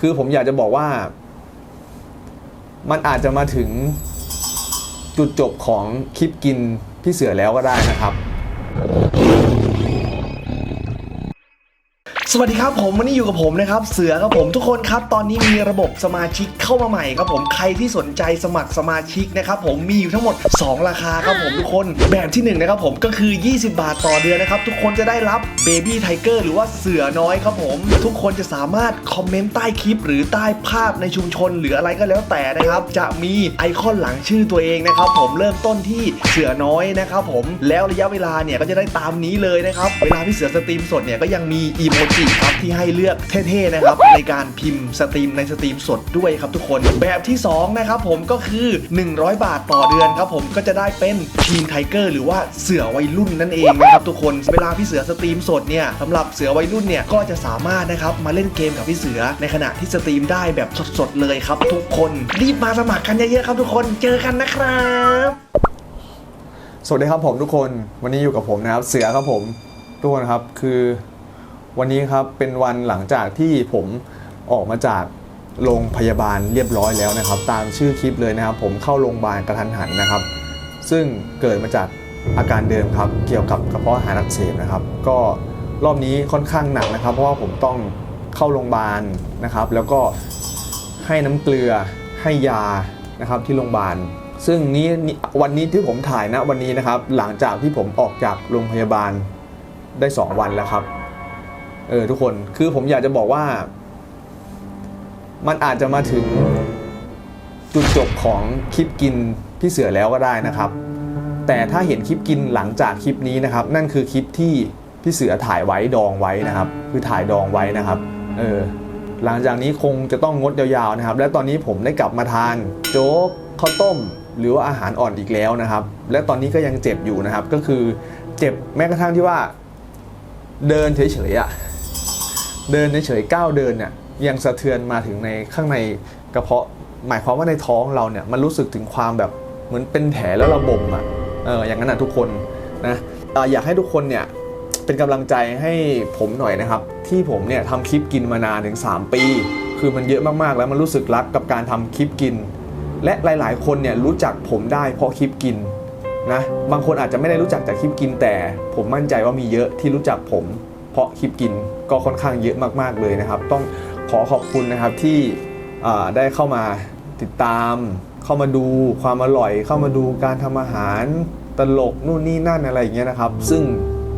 คือผมอยากจะบอกว่า มันอาจจะมาถึงจุดจบของคลิปกินพี่เสือแล้วก็ได้นะครับ สวัสดีครับผมวันนี้อยู่กับผมนะครับเสือครับผมทุกคนครับตอนนี้มีระบบสมาชิกเข้ามาใหม่ครับผมใครที่สนใจสมัครสมาชิกนะครับผมมีอยู่ทั้งหมด 2 ราคาครับผมทุกคนแบบที่1นนะครับผมก็คือ 20 บาทต่อเดือนนะครับทุกคนจะได้รับเบบี้ไทเกอร์หรือว่าเสือน้อยครับผมทุกคนจะสามารถคอมเมนต์ใต้คลิป หรือใต้ภาพในชุมชนหรืออะไรก็แล้วแต่นะครับจะมีไอคอนหลังชื่อตัวเองนะครับผมเริ่มต้นที่เสือน้อยนะครับผมแล้วระยะเวลาเนี่ยก็จะได้ตามนี้เลยนะครับเวลาพี่เสือสตรีมสดเนี่ยก็ยังมีอีโมจิครับที่ให้เลือกเท่ๆนะครับในการพิมพ์สตรีมในสตรีมสดด้วยครับทุกคนแบบที่สองนะครับผมก็คือ 100 บาทต่อเดือนครับผมก็จะได้เป็นทีมไทเกอร์หรือว่าเสือวัยรุ่นนั่นเองนะครับทุกคนเวลาพี่เสือสตรีมสดเนี่ยสำหรับเสือวัยรุ่นเนี่ยก็จะสามารถนะครับมาเล่นเกมกับพี่เสือในขณะที่สตรีมได้แบบสดๆเลยครับ ทุกคนรีบมาสมัครกันเยอะๆครับทุกคนเจอกันนะครับสวัสดีครับผมทุกคนวันนี้อยู่กับผมนะครับเสือครับผมทุกคนครับคือ วันนี้ครับเป็นวันหลังจากที่ผมออกมาจากโรงพยาบาลเรียบร้อยแล้วนะครับ ตามชื่อคลิปเลยนะครับ ผมเข้าโรงพยาบาลกระทันหันนะครับ ซึ่งเกิดมาจากอาการเดิมครับ เกี่ยวกับกระเพาะอาหารอักเสบนะครับ ก็รอบนี้ค่อนข้างหนักนะครับ เพราะว่าผมต้องเข้าโรงพยาบาลนะครับ แล้วก็ให้น้ำเกลือให้ยานะครับที่โรงพยาบาล ซึ่งนี้วันนี้ที่ผมถ่ายนะวันนี้นะครับ หลังจากที่ผมออกจากโรงพยาบาลได้ 2 วันแล้วครับ เออทุกคนคือผมอยากจะบอกว่า มันอาจจะมาถึงจุดจบของคลิปกินพี่เสือแล้วก็ได้นะครับ แต่ถ้าเห็นคลิปกินหลังจากคลิปนี้นะครับ นั่นคือคลิปที่พี่เสือถ่ายไว้ดองไว้นะครับ คือถ่ายดองไว้นะครับเออหลังจากนี้คงจะต้องงดยาวๆนะครับ และตอนนี้ผมได้กลับมาทานโจ๊กข้าวต้ม หรือว่าอาหารอ่อนอีกแล้วนะครับ และตอนนี้ก็ยังเจ็บอยู่นะครับ ก็คือเจ็บแม้กระทั่งที่ว่าเดินเฉยๆอะ่ะ เดินเฉยๆก้าวเดินเนี่ยยังสะเทือนมาถึงในข้างในกระเพาะหมายความว่าในท้องเราเนี่ยมันรู้สึกถึงความแบบเหมือนเป็นแผลแล้วระบมอะเอออย่างนั้นนะทุกคนนะอ่าอยากให้ทุกคนเนี่ยเป็นกำลังใจให้ผมหน่อยนะครับ ที่ผมเนี่ยทำคลิปกินมานานถึง 3 ปี คือมันเยอะมากๆแล้วมันรู้สึกรักกับการทำคลิปกิน และหลายๆ คนเนี่ยรู้จักผมได้เพราะคลิปกินนะบางคนอาจจะไม่ได้รู้จักจากคลิปกินแต่ ผมมั่นใจว่ามีเยอะที่รู้จักผม เพราะคลิปกินก็ค่อนข้างเยอะมากๆเลยนะครับ ต้องขอขอบคุณนะครับที่ได้เข้ามาติดตาม เข้ามาดูความอร่อย เข้ามาดูการทำอาหารตลกนู่นนี่นั่นอะไรอย่างเงี้ยนะครับ ซึ่ง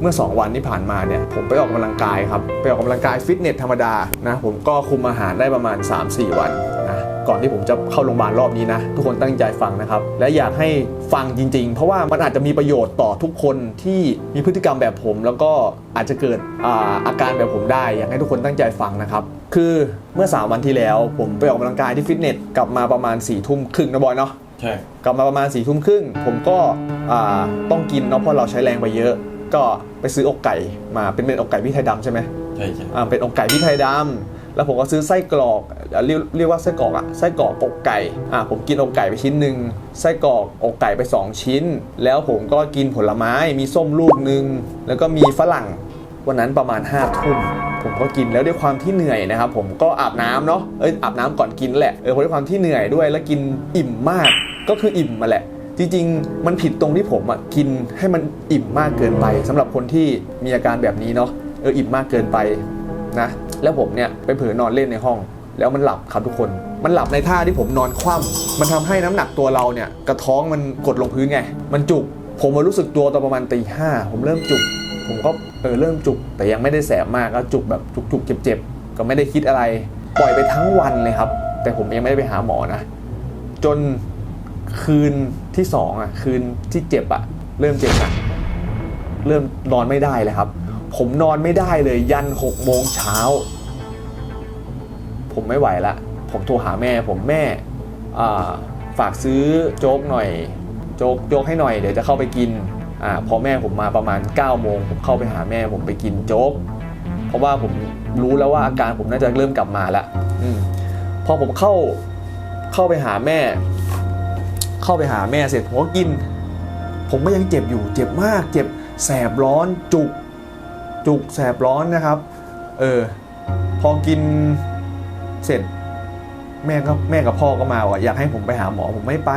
เมื่อ 2 วันที่ผ่านมาเนี่ยผมไปออกกำลังกายครับ ไปออกกำลังกายฟิตเนสธรรมดานะผมก็คุมอาหารได้ประมาณ 3-4 วัน ก่อนที่ผมจะเข้าโรงพยาบาลรอบนี้นะ ทุกคนตั้งใจฟังนะครับ และอยากให้ฟังจริง ๆ เพราะว่ามันอาจจะมีประโยชน์ต่อทุกคนที่มีพฤติกรรมแบบผม แล้วก็อาจจะเกิดอาอาการแบบผมได้ อยากให้ทุกคนตั้งใจฟังนะครับ คือเมื่อ 3 วันที่แล้ว ผมไปออกกำลังกายที่ฟิตเนสกลับมาประมาณ4ี่ทุ่มครึ่งนะบอยเนาะ ใช่ กลับมาประมาณ4ี่ทุ่มครึ่งผมก็อ่าต้องกินเนาะเพราะเราใช้แรงไปเยอะ ก็ไปซื้ออกไก่มาเป็นเป็นอกไก่พี่ไทยดำใช่ไหมใช่ใช่ อ่าเป็นอกไก่พี่ไทยดำ แล้วผมก็ซื้อไส้กรอกเรียกเรียกว่าไส้กรอกอะไส้กรอกอกไก่อ่าผมกินอกไก่ไปชิ้นหนึ่งไส้กรอกอกไก่ไป 2 ชิ้น แล้วผมก็กินผลไม้มีส้มลูกหนึ่งแล้วก็มีฝรั่งวันนั้นประมาณ5้าทุ่มผมก็กินแล้วด้วยความที่เหนื่อยนะครับผมก็อาบน้ำเนาะเอ้ยอาบน้ำก่อนกินแหละเออด้วยความที่เหนื่อยด้วยแล้วกินอิ่มมากก็คืออิ่มมาแหละ จริงๆ มันผิดตรงที่ผมอะกินให้มันอิ่มมากเกินไปสำหรับคนที่มีอาการแบบนี้เนาะเอออิ่มมากเกินไปนะ แล้วผมเนี่ยไปเผลอนอนเล่นในห้อง แล้วมันหลับครับทุกคน มันหลับในท่าที่ผมนอนคว่ำมันทำให้น้ำหนักตัวเราเนี่ยกระท้องมันกดลงพื้นไง มันจุก ผมมารู้สึกตัวตอนประมาณตีห้าผมเริ่มจุก ผมก็เออเริ่มจุก แต่ยังไม่ได้แสบมากก็จุกแบบจุกๆเจ็บๆก็ไม่ได้คิดอะไร ปล่อยไปทั้งวันเลยครับ แต่ผมยังไม่ได้ไปหาหมอนะ จนคืนที่สองอะคืนที่เจ็บอะ เริ่มเจ็บหนักเริ่มนอนไม่ได้เลยครับ ผมนอนไม่ได้เลยยันหกโมงเช้า ผมไม่ไหวละ ผมโทรหาแม่ ผมแม่ฝากซื้อโจ๊กหน่อย โจ๊กโจ๊กให้หน่อยเดี๋ยวจะเข้าไปกินอพอแม่ผมมาประมาณ9ก้าโมงผมเข้าไปหาแม่ผมไปกินโจ๊ก เพราะว่าผมรู้แล้วว่าอาการผมน่าจะเริ่มกลับมาแล้วอพอผมเข้าเข้าไปหาแม่ เข้าไปหาแม่เสร็จผมก็กิน ผมก็ยังเจ็บอยู่ เจ็บมาก เจ็บแสบร้อนจุก จุกแสบร้อนนะครับ เออ พอกินเสร็จแม่ก็แม่กับพ่อก็มาว่าอยากให้ผมไปหาหมอผมไม่ไป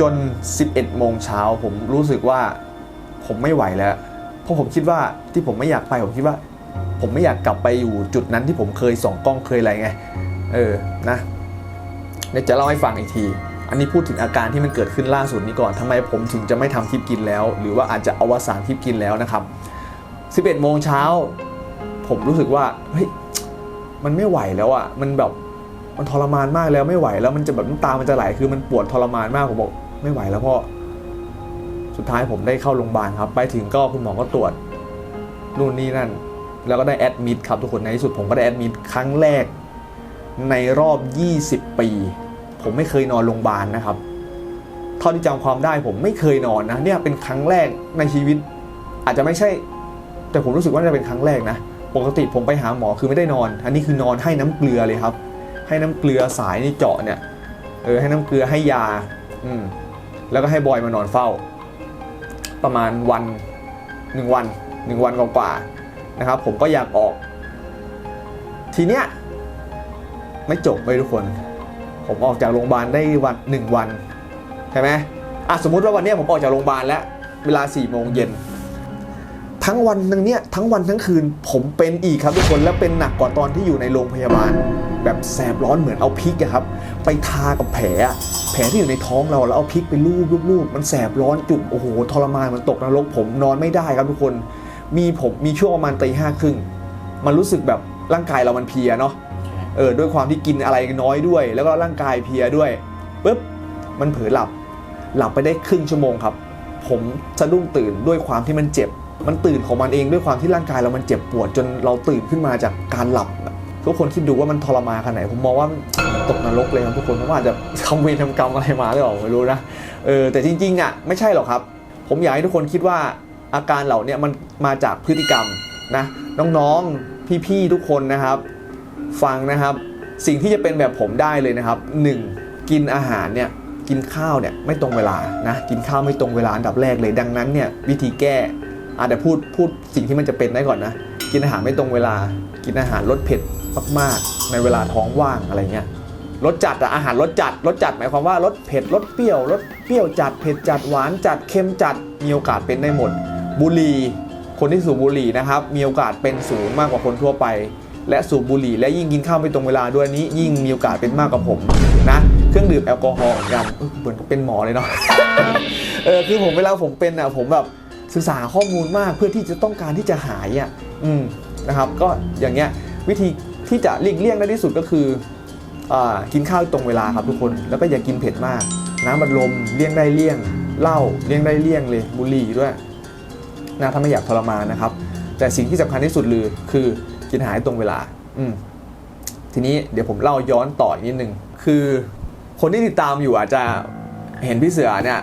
จน 11โมงเช้าผมรู้สึกว่าผมไม่ไหวแล้ว เพราะผมคิดว่าที่ผมไม่อยากไปผมคิดว่า ผมไม่อยากกลับไปอยู่จุดนั้นที่ผมเคยส่องกล้องเคยอะไรไง เออนะเดี๋ยวจะเล่าให้ฟังอีกที อันนี้พูดถึงอาการที่มันเกิดขึ้นล่าสุดนี้ก่อนทำไมผมถึงจะไม่ทำคลิปกินแล้ว หรือว่าอาจจะอวสานคลิปกินแล้วนะครับ 11โมงเช้า ผมรู้สึกว่าเฮ้ยมันไม่ไหวแล้วอะ่ะมันแบบมันทรมานมากแล้วไม่ไหวแล้วมันจะแบบน้ำตามันจะไหลคือมันปวดทรมานมากผมบอกไม่ไหวแล้วพ่อสุดท้ายผมได้เข้าโรงพยาบาลครับ ไปถึงก็คุณหมอก็ตรวจนู่นนี่นั่น แล้วก็ได้แอดมิดครับทุกคนในที่สุดผมก็ได้แอดมิดครั้งแรก ในรอบ 20 ปี ผมไม่เคยนอนโรงพยาบาลนะครับเท่าที่จำความได้ผมไม่เคยนอนนะเนี่ยเป็นครั้งแรกในชีวิต อาจจะไม่ใช่ แต่ผมรู้สึกว่าจะเป็นครั้งแรกนะ ปกติผมไปหาหมอคือไม่ได้นอน อันนี้คือนอนให้น้ำเกลือเลยครับ ให้น้ำเกลือสายนี่เจาะเนี่ยเออให้น้ำเกลือให้ยา อืมแล้วก็ให้บอยมานอนเฝ้า ประมาณวันหนึ่งวันหนึ่งวันกว่าๆนะครับ ผมก็อยากออก ทีเนี้ยไม่จบไปทุกคน ผมออกจากโรงพยาบาลได้วันหนึ่งวันใช่ไหมอะสมมุติว่าวันเนี้ยผมออกจากโรงพยาบาลแล้ว เวลา4ี่โมงเย็น ทั้งวันทั้งเนี้ยทั้งวันทั้งคืนผมเป็นอีกครับทุกคนแล้วเป็นหนักกว่าตอนที่อยู่ในโรงพยาบาล แบบแสบร้อนเหมือนเอาพริกอะครับ ไปทากับแผล แผลที่อยู่ในท้องเราแล้วเอาพริกไปลูบลูบมันแสบร้อนจุกโอ้โหทรมานมันตกนรกผมนอนไม่ได้ครับทุกคน มีผมมีช่วงประมาณตีห้าครึ่งมันรู้สึกแบบร่างกายเรามันเพียเนาะเออด้วยความที่กินอะไรน้อยด้วย แล้วก็ร่างกายเพียด้วยปุ๊บมันเผลอหลับ หลับไปได้ครึ่งชั่วโมงครับ ผมสะดุ้งตื่นด้วยความที่มันเจ็บ มันตื่นของมันเองด้วยความที่ร่างกายเรามันเจ็บปวดจนเราตื่นขึ้นมาจากการหลับ ทุกคนคิดดูว่ามันทรมานขนาดไหนผมมองว่าตกนรกเลยครับทุกคนเพราะว่าอาจจะทำเวรทำกรรมอะไรมาหรือเปล่าไม่รู้นะเออแต่จริงๆอะไม่ใช่หรอกครับ ผมอยากให้ทุกคนคิดว่าอาการเหล่านี้มันมาจากพฤติกรรมนะน้องๆพี่ๆทุกคนนะครับ ฟังนะครับสิ่งที่จะเป็นแบบผมได้เลยนะครับหนึ่งกินอาหารเนี่ยกินข้าวเนี่ยไม่ตรงเวลานะกินข้าวไม่ตรงเวลาอันดับแรกเลยดังนั้นเนี่ยวิธีแก้ อาจจะพูดพูดสิ่งที่มันจะเป็นได้ก่อนนะ กินอาหารไม่ตรงเวลา กินอาหารรสเผ็ดมากๆ ในเวลาท้องว่างอะไรเงี้ยรสจัดอะอาหารรสจัดรสจัดหมายความว่ารสเผ็ดรสเปรี้ยวรสเปรี้ยวจัดเผ็ดจัดหวานจัดเค็มจัดมีโอกาสเป็นได้หมด บุหรี่คนที่สูบบุหรี่นะครับมีโอกาสเป็นสูงมากกว่าคนทั่วไป และสูบบุหรี่และยิ่งกินข้าวไม่ตรงเวลาด้วยนี้ ยิ่งมีโอกาสเป็นมากกว่าผมนะเครื่องดื่มแอลกอฮอล์เหมือนกันเออเหมือนเป็นหมอเลยเนาะเออคือผมเวลาผมเป็นอะผมแบบ ศึกษาข้อมูลมากเพื่อที่จะต้องการที่จะหายอะอืมนะครับก็อย่างเงี้ยวิธีที่จะหลีกเลี่ยงได้ที่สุดก็คืออ่ากินข้าวตรงเวลาครับทุกคนแล้วก็อย่ากินเผ็ดมาก น้ำบัดลมเลี่ยงได้เลี่ยงเหล้าเลี่ยงได้เลี่ยงเลยบุหรี่ด้วยนะถ้าไม่อยากทรมานนะครับ แต่สิ่งที่สำคัญที่สุดเลยคือกินอาหารตรงเวลาอืมทีนี้เดี๋ยวผมเล่าย้อนต่ออีกนิดนึงคือคนที่ติดตามอยู่อาจจะเห็นพี่เสือเนี่ย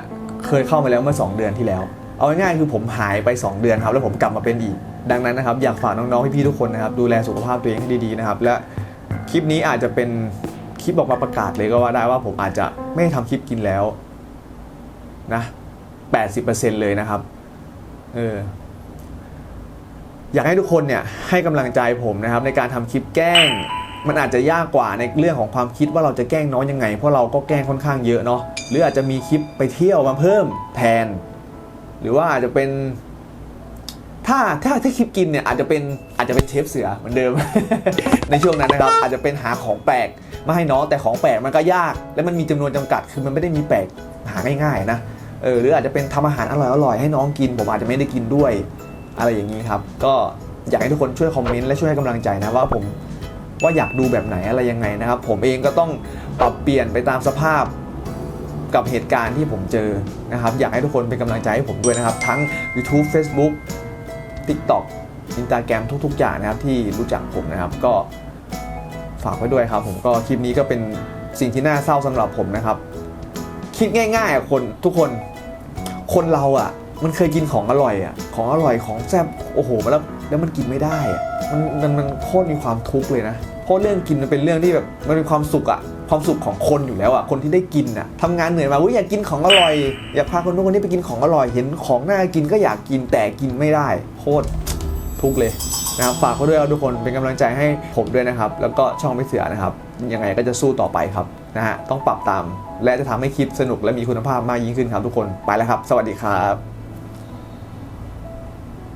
เคยเข้ามาแล้วเมื่อ 2 เดือนที่แล้ว เอาง่ายๆคือผมหายไป 2 เดือนครับแล้วผมกลับมาเป็นอีก ดังนั้นนะครับอยากฝากน้องๆพี่ๆทุกคนนะครับดูแลสุขภาพตัวเองให้ดีๆนะครับและคลิปนี้อาจจะเป็นคลิปออกมาประกาศเลยก็ว่าได้ว่าผมอาจจะไม่ทำคลิปกินแล้วนะ80%เลยนะครับเอออยากให้ทุกคนเนี่ยให้กำลังใจผมนะครับในการทำคลิปแกล้ง มันอาจจะยากกว่าในเรื่องของความคิดว่าเราจะแกล้งน้องยังไง เพราะเราก็แกล้งค่อนข้างเยอะเนาะหรืออาจจะมีคลิปไปเที่ยวมาเพิ่มแทน หรือว่าอาจจะเป็น ถ้าถ้าถ้าคลิปกินเนี่ยอาจจะเป็นอาจจะเป็นเชฟเสือเหมือนเดิม ในช่วงนั้นนะครับ อาจจะเป็นหาของแปลกมาให้น้องแต่ของแปลกมันก็ยาก และมันมีจำนวนจำกัดคือมันไม่ได้มีแปลกหาง่ายๆนะเออหรืออาจจะเป็นทำอาหารอร่อยๆให้น้องกิน ผมอาจจะไม่ได้กินด้วย อะไรอย่างนี้ครับ ก็อยากให้ทุกคนช่วยคอมเมนต์และช่วยให้กำลังใจนะว่าผมว่าอยากดูแบบไหนอะไรยังไงนะครับ ผมเองก็ต้องปรับเปลี่ยนไปตามสภาพ กับเหตุการณ์ที่ผมเจอนะครับ อยากให้ทุกคนเป็นกำลังใจให้ผมด้วยนะครับ ทั้ง YouTube Facebook TikTok Instagram ทุกๆ อย่างนะครับที่รู้จักผมนะครับ ก็ฝากไว้ด้วยครับ ผมก็คลิปนี้ก็เป็นสิ่งที่น่าเศร้าสำหรับผมนะครับ คิดง่ายๆอะคนทุกคนคนเราอะ มันเคยกินของอร่อยอะของอร่อยของแซ่บโอ้โหแล้วแล้วมันกินไม่ได้อะมันมันมันโคตรมีความทุกข์เลยนะเพราะเรื่องกินมันเป็นเรื่องที่แบบมันเป็นความสุขอะ ความสุขของคนอยู่แล้วอะคนที่ได้กินอะทำงานเหนื่อยมาอุ้ยอยากกินของอร่อย อยากพาคนนู้นคนนี้ไปกินของอร่อยเห็นของน่ากินก็อยากกินแต่กินไม่ได้โคตรทุกเลยนะครับฝากเขาด้วยครับทุกคนเป็นกำลังใจให้ผมด้วยนะครับ แล้วก็ช่องไม่เสือนะครับ ยังไงก็จะสู้ต่อไปครับนะฮะต้องปรับตาม และจะทำให้คลิปสนุกและมีคุณภาพมากยิ่งขึ้นครับทุกคนไปแล้วครับ สวัสดีครับ